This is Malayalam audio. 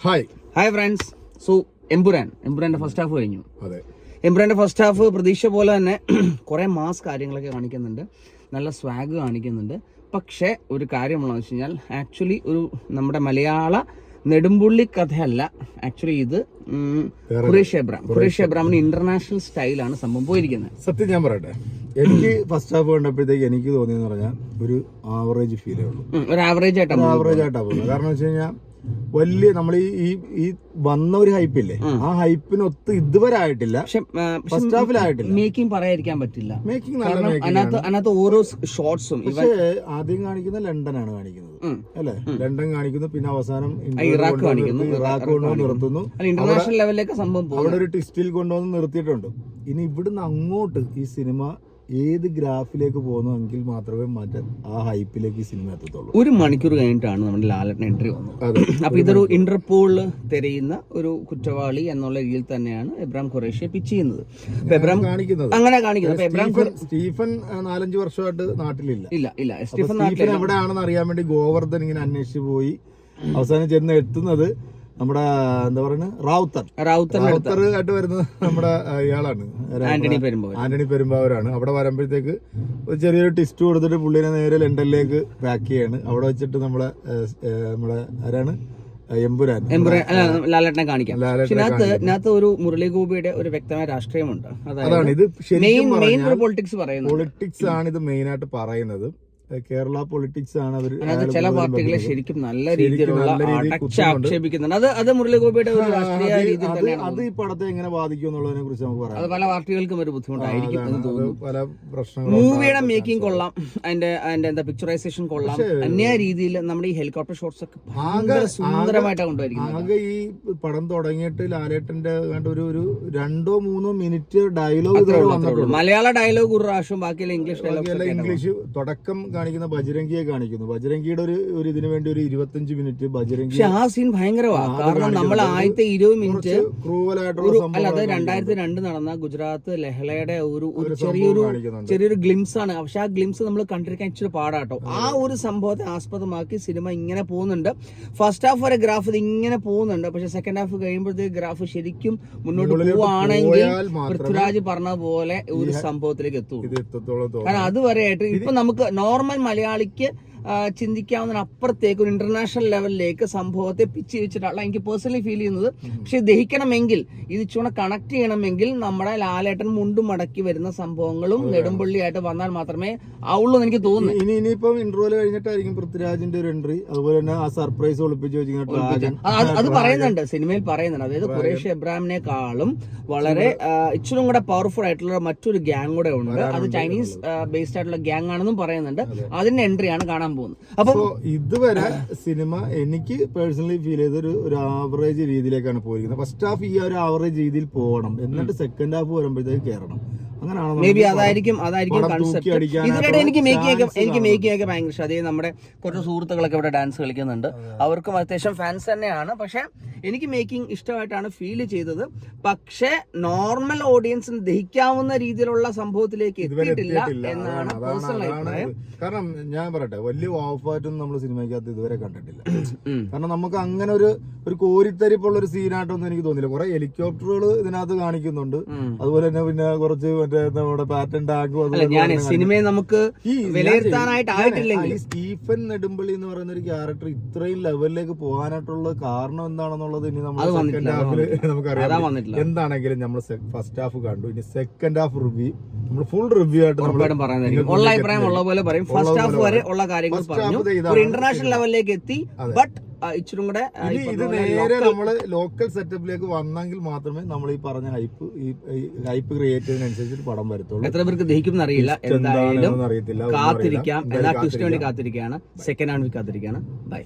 Hi hi friends so Empuraan എംപുരാന്റെ first half കഴിഞ്ഞു. അതെ. എംപുരാന്റെ ഫസ്റ്റ് ഹാഫ് പ്രതീക്ഷ പോലെ തന്നെ കുറേ മാസ് കാര്യങ്ങളൊക്കെ കാണിക്കുന്നുണ്ട്. നല്ല സ്വാഗ് കാണിക്കുന്നുണ്ട്. പക്ഷേ ഒരു കാര്യമുള്ളതെന്ന് വെച്ച് കഴിഞ്ഞാൽ ആക്ച്വലി ഒരു നമ്മുടെ മലയാള നെടുമ്പുള്ളി കഥയല്ല. ആക്ച്വലി ഇത് ഖുറേഷ് എബ്രാം. ഖുറേഷ് എബ്രാമിന് ഇന്റർനാഷണൽ സ്റ്റൈലാണ് സംഭവം പോയിരിക്കുന്നത്. സത്യം ഞാൻ പറയട്ടെ. എനിക്ക് ഫസ്റ്റ് ഹാഫ് കണ്ടപ്പോഴത്തേക്ക് എനിക്ക് തോന്നിയെന്ന് പറഞ്ഞാൽ ഒരു ആവറേജ് ഫീലേ ഉള്ളൂ. ഒരു ആവറേജ് ആയിട്ടാണ് ആവറേജ് ആയിട്ടാണ് പോകുന്നത് കാരണം വെച്ച് കഴിഞ്ഞാൽ വലിയ നമ്മൾ ഈ ഈ വന്ന ഒരു ഹൈപ്പില്ലേ? ആ ഹൈപ്പിനൊത്ത് ഇതുവരെ ആയിട്ടില്ല. ഫസ്റ്റ് ഹാഫിലായിട്ടില്ല മേക്കിംഗ് പറയാതിരിക്കാൻ പറ്റില്ല. മേക്കിംഗ് അതിനകത്ത് അതിനകത്ത് ഓരോ ഷോർട്സും പക്ഷേ ആദ്യം കാണിക്കുന്ന ലണ്ടനാണ് കാണിക്കുന്നത്. അല്ലെ? ലണ്ടൻ കാണിക്കുന്നു പിന്നെ അവസാനം ഇറാഖ് കാണിക്കുന്നു, ഇറാഖ് കൊണ്ടുവന്ന് നിർത്തുന്നു. ഇന്റർനാഷണൽ ലെവലിലേക്ക് സംഭവം അവിടെ ഒരു ട്വിസ്റ്റിൽ കൊണ്ടുവന്ന് നിർത്തിയിട്ടുണ്ട്. ഇനി ഇവിടുന്ന് അങ്ങോട്ട് ഈ സിനിമ ഏത് ഗ്രാഫിലേക്ക് പോകുന്നു എങ്കിൽ മാത്രമേ മറ്റേ ആ ഹൈപ്പിലേക്ക് ഈ സിനിമ എത്തത്തുള്ളൂ. ഒരു മണിക്കൂർ കഴിഞ്ഞിട്ടാണ് നമ്മുടെ ലാലട്ടൻ എൻട്രി വന്നത്. അപ്പോൾ അപ്പൊ ഇതൊരു ഇന്റർപോൾ തിരയുന്ന ഒരു കുറ്റവാളി എന്നുള്ള രീതിയിൽ തന്നെയാണ് എബ്രാം ഖുറേഷിയെ പിച്ച് ചെയ്യുന്നത്. എബ്രാം കാണിക്കുന്നത്. അങ്ങനെ കാണിക്കുന്നത്. എബ്രാം സ്റ്റീഫൻ നാലഞ്ച് വർഷമായിട്ട് നാട്ടിലില്ല. ഇല്ല ഇല്ല. സ്റ്റീഫൻ സ്റ്റീഫൻ എവിടെയാണെന്ന് അറിയാൻ വേണ്ടി ഗോവർദ്ധൻ ഇങ്ങനെ അന്വേഷിച്ചു പോയി. അവസാനം ചെന്ന് എത്തുന്നത് നമ്മുടെ എന്താ പറയുന്നത് റാവുത്തർ. റാവുത്തർ ആയിട്ട് വരുന്നത് നമ്മുടെ ഇയാളാണ്. ആന്റണി പെരുമ്പാവൂർ ആന്റണി പെരുമ്പാവൂരാണ്. അവിടെ വരുമ്പോഴത്തേക്ക് ഒരു ചെറിയൊരു ടിസ്റ്റ് കൊടുത്തിട്ട് പുള്ളിനെ നേരെ ലണ്ടനിലേക്ക് പാക്ക് ചെയ്യാണ്. അവിടെ വെച്ചിട്ട് നമ്മളെ നമ്മളെ ആരാണ്? ഏ, എമ്പുരാൻ. ലാലേട്ടനെ കാണിക്കാം. ഇതിനകത്ത് ഒരു മുരളി ഗോപിയുടെ ഒരു വ്യക്തമായ രാഷ്ട്രീയമുണ്ട്. അതാണ്. ഇത് മെയിൻ മെയിൻ പൊളിറ്റിക്സ് പറയുന്നത് പൊളിറ്റിക്സ് ആണ് ഇത് മെയിൻ ആയിട്ട് പറയുന്നത്. കേരള പൊളിറ്റിക്സ് ആണ് അവർ ചില പാർട്ടികളെ ശരിക്കും നല്ല രീതിയിലുള്ള ആക്ഷേപിക്കുന്നുണ്ട്. അത് അത് മുരളി ഗോപിയുടെ ഒരു രാഷ്ട്രീയ രീതി അത് ഈ പടത്തെ എങ്ങനെ ബാധിക്കും എന്നുള്ളതിനെ കുറിച്ച് നമുക്ക് പറയാം. അത് പല പാർട്ടികൾക്കും ഒരു ബുദ്ധിമുട്ടായിരിക്കും എന്ന് തോന്നുന്നു. പല പ്രശ്നങ്ങളും മൂവിയുടെ മേക്കിംഗ് കൊള്ളാം. അതിന്റെ അതിന്റെ എന്താ പിക്ചറൈസേഷൻ കൊള്ളാം. അന്യ രീതിയിൽ നമ്മുടെ ഈ ഹെലികോപ്റ്റർ ഷോട്ട്സ് ഒക്കെ ഭയങ്കര സുന്ദരമായിട്ട് കൊണ്ടുവരിക്കുന്നത്. ആകെ ഈ പടം തുടങ്ങിയിട്ട് ലാലേട്ടന്റെ ഒരു ഒരു രണ്ടോ മൂന്നോ മിനിറ്റ് ഡയലോഗ് മലയാള ഡയലോഗ് ഒരു പ്രാവശ്യം ബാക്കിയുള്ള ഇംഗ്ലീഷ് ഡയലോഗ് ഇംഗ്ലീഷ് തുടക്കം കാണിക്കുന്ന ബജരംഗിയെ കാണിക്കുന്നു. ബജരംഗിയുടെ ഒരു ഒരു ഇതിനു വേണ്ടി ഒരു ഇരുപത്തഞ്ച് മിനിറ്റ് ബജരംഗി ആ സീൻ ഭയങ്കരമാണ് കാരണം നമ്മൾ ആദ്യത്തെ ഇരുപത് മിനിറ്റ് ക്രൂവലായിട്ടുള്ള അല്ല അത് രണ്ടായിരത്തി രണ്ട് നടന്ന ഗുജറാത്ത് ലഹളയുടെ ഒരു ഒരു ചെറിയൊരു ചെറിയൊരു ഗ്ലിംസ് ആണ്. പക്ഷെ ആ ഗ്ലിംസ് നമ്മൾ കണ്ടിരിക്കാൻ ഇച്ചിരി പാടാട്ടോ. ആ ഒരു സംഭവത്തെ ആസ്പദമാക്കി സിനിമ ഇങ്ങനെ പോകുന്നുണ്ട്. ഫസ്റ്റ് ഹാഫ് വരെ ഗ്രാഫ് ഇത് ഇങ്ങനെ പോകുന്നുണ്ട്. പക്ഷെ സെക്കൻഡ് ഹാഫ് കഴിയുമ്പോഴത്തേക്ക് ഗ്രാഫ് ശരിക്കും മുന്നോട്ട് പോവുകയാണെങ്കിൽ പൃഥ്വിരാജ് പറഞ്ഞ പോലെ ഒരു സംഭവത്തിലേക്ക് എത്തുള്ളൂ. ആയിട്ട് കാരണം അതുവരെയായിട്ട് ഇപ്പൊ നമുക്ക് നോർമൽ മലയാളിക്ക് ആ, ചിന്തിക്കാവുന്ന അപ്പുറത്തേക്ക് ഒരു ഇന്റർനാഷണൽ ലെവലിലേക്ക് സംഭവത്തെ പിച്ച് വെച്ചിട്ടാണ് എനിക്ക് പേഴ്സണലി ഫീൽ ചെയ്യുന്നത് പക്ഷെ ദഹിക്കണമെങ്കിൽ ഇത് ഇച്ചുകൂടെ കണക്ട് ചെയ്യണമെങ്കിൽ നമ്മുടെ ലാലേട്ടൻ മുണ്ടും മടക്കി വരുന്ന സംഭവങ്ങളും നെടുമ്പള്ളിയായിട്ട് വന്നാൽ മാത്രമേ ആവുള്ളൂ എന്ന് എനിക്ക് തോന്നുന്നു. ഇനി ഇനിയിപ്പം ഇന്റർവ്യൂൽ കഴിഞ്ഞിട്ടായിരിക്കും പൃഥ്വിരാജിന്റെ ഒരു എൻട്രി അതുപോലെ തന്നെ ആ സർപ്രൈസ് ഒളിപ്പിച്ച് അത് പറയുന്നുണ്ട് സിനിമയിൽ പറയുന്നുണ്ട്. അതായത് കുറേഷ് എബ്രാമിനെക്കാളും വളരെ ഇച്ചിരി കൂടെ പവർഫുൾ ആയിട്ടുള്ള മറ്റൊരു ഗ്യാങ് കൂടെ ഉണ്ട്. അത് ചൈനീസ് ബേസ്ഡ് ആയിട്ടുള്ള ഗ്യാങ് ആണെന്നും പറയുന്നുണ്ട്. അതിന്റെ എൻട്രിയാണ് കാണാൻ പോകുന്നത്. അപ്പൊ ഇതുവരെ സിനിമ എനിക്ക് പേഴ്സണലി ഫീൽ ചെയ്ത ഒരു ആവറേജ് രീതിയിലേക്കാണ് പോയിരിക്കുന്നത്. ഫസ്റ്റ് ഹാഫ് ഈ ഒരു ആവറേജ് രീതിയിൽ പോകണം. എന്നിട്ട് സെക്കൻഡ് ഹാഫ് വരുമ്പോഴത്തേക്ക് കയറണം മേ ബി അതായിരിക്കും അതായിരിക്കും കൺസെപ്റ്റ് ഇതിനിടെ എനിക്ക് മേക്കിംഗ് ഒക്കെ എനിക്ക് മേക്കിംഗ് ഒക്കെ ഭയങ്കര ഇഷ്ടം. അതേ നമ്മുടെ കുറച്ച് സുഹൃത്തുക്കളൊക്കെ ഇവിടെ ഡാൻസ് കളിക്കുന്നുണ്ട്. അവർക്കും അത്യാവശ്യം ഫാൻസ് തന്നെയാണ്. പക്ഷെ എനിക്ക് മേക്കിംഗ് ഇഷ്ടമായിട്ടാണ് ഫീൽ ചെയ്തത്. പക്ഷേ നോർമൽ ഓഡിയൻസിന് ദഹിക്കാവുന്ന രീതിയിലുള്ള സംഭവത്തിലേക്ക് എത്തിയിട്ടില്ല എന്നാണ് അതാണ് പേഴ്സണൽ അഭിപ്രായം. കാരണം ഞാൻ പറയട്ടെ വലിയ ഓഫായിട്ടൊന്നും നമ്മൾ സിനിമയ്ക്കകത്ത് ഇതുവരെ കണ്ടിട്ടില്ല. കാരണം നമുക്ക് അങ്ങനെ ഒരു ഒരു കോരിത്തരിപ്പുള്ള ഒരു സീനായിട്ടൊന്നും എനിക്ക് തോന്നില്ല കുറെ ഹെലികോപ്റ്ററുകൾ ഇതിനകത്ത് കാണിക്കുന്നുണ്ട്. അതുപോലെ തന്നെ പിന്നെ കുറച്ച് മറ്റേ നമ്മുടെ പാറ്റൻ ടാഗും സിനിമയെ നമുക്ക് വിലയിരുത്താനായിട്ട് ഈ സ്റ്റീഫൻ നെടുമ്പള്ളി എന്ന് പറയുന്ന ഒരു ക്യാരക്ടർ ഇത്രയും ലെവലിലേക്ക് പോകാനായിട്ടുള്ള കാരണം എന്താണെന്നുള്ളത് ഇനി നമ്മൾ സെക്കൻഡ് ഹാഫിൽ നമുക്കറിയാം എന്താണെങ്കിലും നമ്മൾ ഫസ്റ്റ് ഹാഫ് കണ്ടു. ഇനി സെക്കൻഡ് ഹാഫ് റിവ്യൂ നമ്മൾ ഫുൾ റിവ്യൂ ആയിട്ട് ഉള്ള അഭിപ്രായം ഉള്ള പോലെ പറയും. ഫസ്റ്റ് ഹാഫ് വരെ ഉള്ള കാര്യങ്ങൾ പറഞ്ഞു. ഒരു ഇന്റർനാഷണൽ ലെവലിലേക്ക് എത്തി. ബട്ട് ഇച്ചിരി കൂടെ ഇത് നേരെ നമ്മൾ നമ്മൾ ലോക്കൽ സെറ്റപ്പിലേക്ക് വന്നെങ്കിൽ മാത്രമേ നമ്മൾ ഈ പറഞ്ഞ ഹൈപ്പ് ഈ ഹൈപ്പ് ക്രിയേറ്റ് ചെയ്യുന്നതിനനുസരിച്ച് പടം വരത്തുള്ളൂ. എത്ര പേർക്ക് ദഹിക്കും അറിയില്ല. എന്തായാലും കാത്തിരിക്കാം. എല്ലാ ട്വിസ്റ്റിന് വേണ്ടി കാത്തിരിക്കുകയാണ്. സെക്കൻഡ് ആണ് കാത്തിരിക്കുകയാണ്. ബൈ